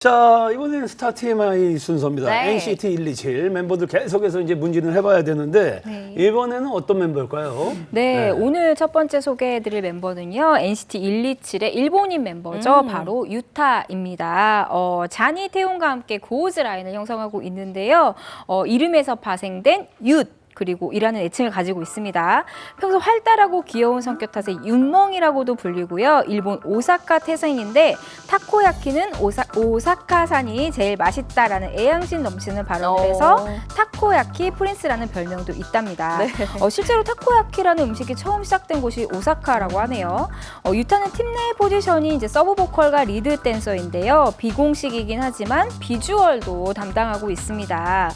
자, 이번에는 스타 TMI 순서입니다. 네. NCT 127 멤버들 계속해서 이제 문진을 해봐야 되는데 네. 이번에는 어떤 멤버일까요? 네, 오늘 첫 번째 소개해드릴 멤버는요 NCT 127의 일본인 멤버죠. 음. 바로 유타입니다. 어, 잔이 태용과 함께 고우즈 라인을 형성하고 있는데요. 어, 이름에서 파생된 윷. 그리고 이라는 애칭을 가지고 있습니다. 평소 활달하고 귀여운 성격 탓에 윤멍이라고도 불리고요. 일본 오사카 태생인데 타코야키는 오사, 오사카산이 제일 맛있다라는 애양심 넘치는 발언을 해서 어. 타코야키 프린스라는 별명도 있답니다. 네. 어, 실제로 타코야키라는 음식이 처음 시작된 곳이 오사카라고 하네요. 어, 유타는 팀 내 포지션이 이제 서브 보컬과 리드 댄서인데요. 비공식이긴 하지만 비주얼도 담당하고 있습니다.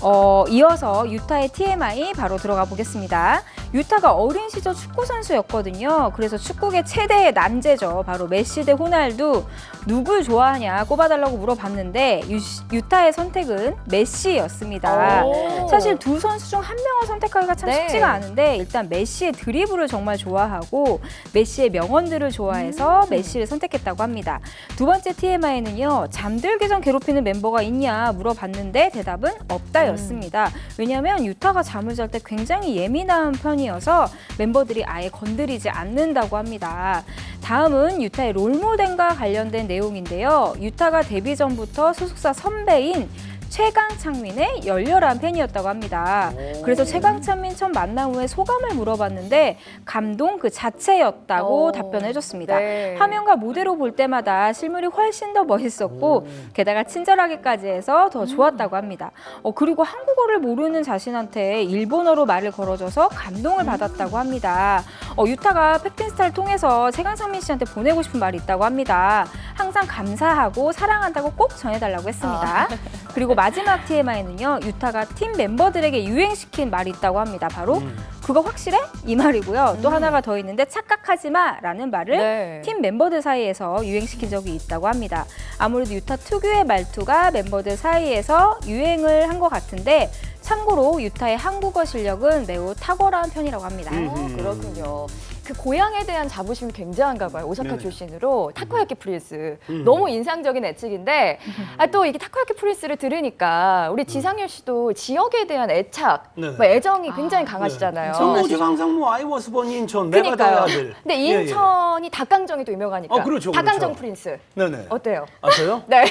어, 이어서 유타의 TMI 바로 들어가 보겠습니다. 유타가 어린 시절 축구 선수였거든요. 그래서 축구계 최대의 난제죠. 바로 메시 대 호날두 누굴 좋아하냐 꼽아달라고 물어봤는데 유, 유타의 선택은 메시였습니다. 오. 사실 두 선수 중 한 명을 선택하기가 참 네. 쉽지가 않은데 일단 메시의 드리블을 정말 좋아하고 메시의 명언들을 좋아해서 음. 메시를 선택했다고 합니다. 두 번째 TMI는요. 잠들기 전 괴롭히는 멤버가 있냐 물어봤는데 대답은 없다였습니다. 음. 왜냐하면 유타가 잠을 잘 때 굉장히 예민한 편 이어서 멤버들이 아예 건드리지 않는다고 합니다. 다음은 유타의 롤모델과 관련된 내용인데요. 유타가 데뷔 전부터 소속사 선배인 최강창민의 열렬한 팬이었다고 합니다. 그래서 최강창민 첫 만남 후에 소감을 물어봤는데 감동 그 자체였다고 어. 답변해줬습니다. 네. 화면과 무대로 볼 때마다 실물이 훨씬 더 멋있었고 게다가 친절하기까지 해서 더 좋았다고 합니다. 어, 그리고 한국어를 모르는 자신한테 일본어로 말을 걸어줘서 감동을 받았다고 합니다. 어, 유타가 팩틴스타를 통해서 최강창민 씨한테 보내고 싶은 말이 있다고 합니다. 항상 감사하고 사랑한다고 꼭 전해달라고 했습니다. 그리고 마지막 TMI는요, 유타가 팀 멤버들에게 유행시킨 말이 있다고 합니다. 바로 음. 그거 확실해? 이 말이고요. 또 하나가 더 있는데 착각하지 마라는 말을 네. 팀 멤버들 사이에서 유행시킨 적이 있다고 합니다. 아무래도 유타 특유의 말투가 멤버들 사이에서 유행을 한 것 같은데 참고로 유타의 한국어 실력은 매우 탁월한 편이라고 합니다. 음. 어, 그렇군요. 그 고향에 대한 자부심이 굉장한가 봐요. 오사카 네네. 출신으로 타코야키 프린스. 음. 너무 인상적인 애칭인데 아, 또 이게 타코야키 프린스를 들으니까 우리 지상렬 씨도 지역에 대한 애착, 네네. 뭐 애정이 굉장히 아, 강하시잖아요. 뭐 제가 항상 뭐 아이워스번 인천 내가 그러니까요. 더 아들. 근데 예, 예. 인천이 닭강정이 또 유명하니까. 어, 그렇죠, 닭강정 그렇죠. 프린스. 네네. 어때요? 아 저요? 네.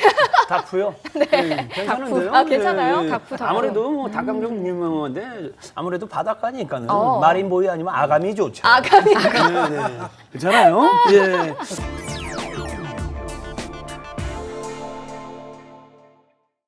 닭푸요? 네. 괜찮은데요? 닭푸. 아, 괜찮아요? 네. 닭푸, 닭푸. 아무래도 뭐 닭강정 유명한데 아무래도 바닷가니까는 어. 마린보이 아니면 아감이 좋죠. 아감이. 네, 네. 괜찮아요? 예.